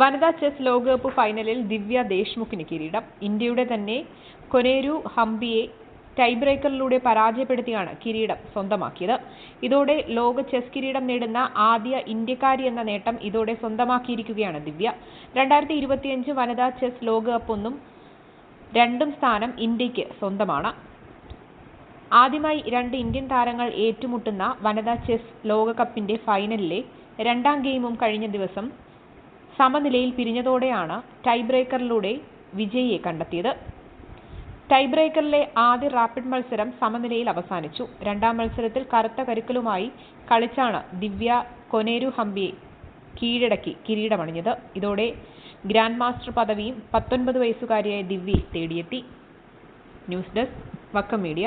വനിതാ ചെസ് ലോകകപ്പ് ഫൈനലിൽ ദിവ്യ ദേശ്മുഖിന് കിരീടം. ഇന്ത്യയുടെ തന്നെ കൊനേരു ഹംപിയെ ടൈബ്രേക്കറിലൂടെ പരാജയപ്പെടുത്തിയാണ് കിരീടം സ്വന്തമാക്കിയത്. ഇതോടെ ലോക ചെസ് കിരീടം നേടുന്ന ആദ്യ ഇന്ത്യക്കാരി എന്ന നേട്ടം ഇതോടെ സ്വന്തമാക്കിയിരിക്കുകയാണ് ദിവ്യ. രണ്ടായിരത്തി ഇരുപത്തിയഞ്ച് വനിതാ ചെസ് ലോകകപ്പ് ഒന്നും രണ്ടും സ്ഥാനം ഇന്ത്യയ്ക്ക് സ്വന്തമാണ്. ആദ്യമായി രണ്ട് ഇന്ത്യൻ താരങ്ങൾ ഏറ്റുമുട്ടുന്ന വനിതാ ചെസ് ലോകകപ്പിന്റെ ഫൈനലിലെ രണ്ടാം ഗെയിമും കഴിഞ്ഞ ദിവസം സമനിലയിൽ പിരിഞ്ഞതോടെയാണ് ടൈബ്രേക്കറിലൂടെ വിജയിയെ കണ്ടെത്തിയത്. ടൈബ്രേക്കറിലെ ആദ്യ റാപ്പിഡ് മത്സരം സമനിലയിൽ അവസാനിച്ചു. രണ്ടാം മത്സരത്തിൽ കറുത്ത കരുക്കലുമായി കളിച്ചാണ് ദിവ്യ കൊനേരു ഹംപിയെ കീഴടക്കി കിരീടമണിഞ്ഞത്. ഇതോടെ ഗ്രാൻഡ് മാസ്റ്റർ പദവിയും പത്തൊൻപത് വയസ്സുകാരിയായ ദിവ്യയെ തേടിയെത്തി. News desk Vakkom media.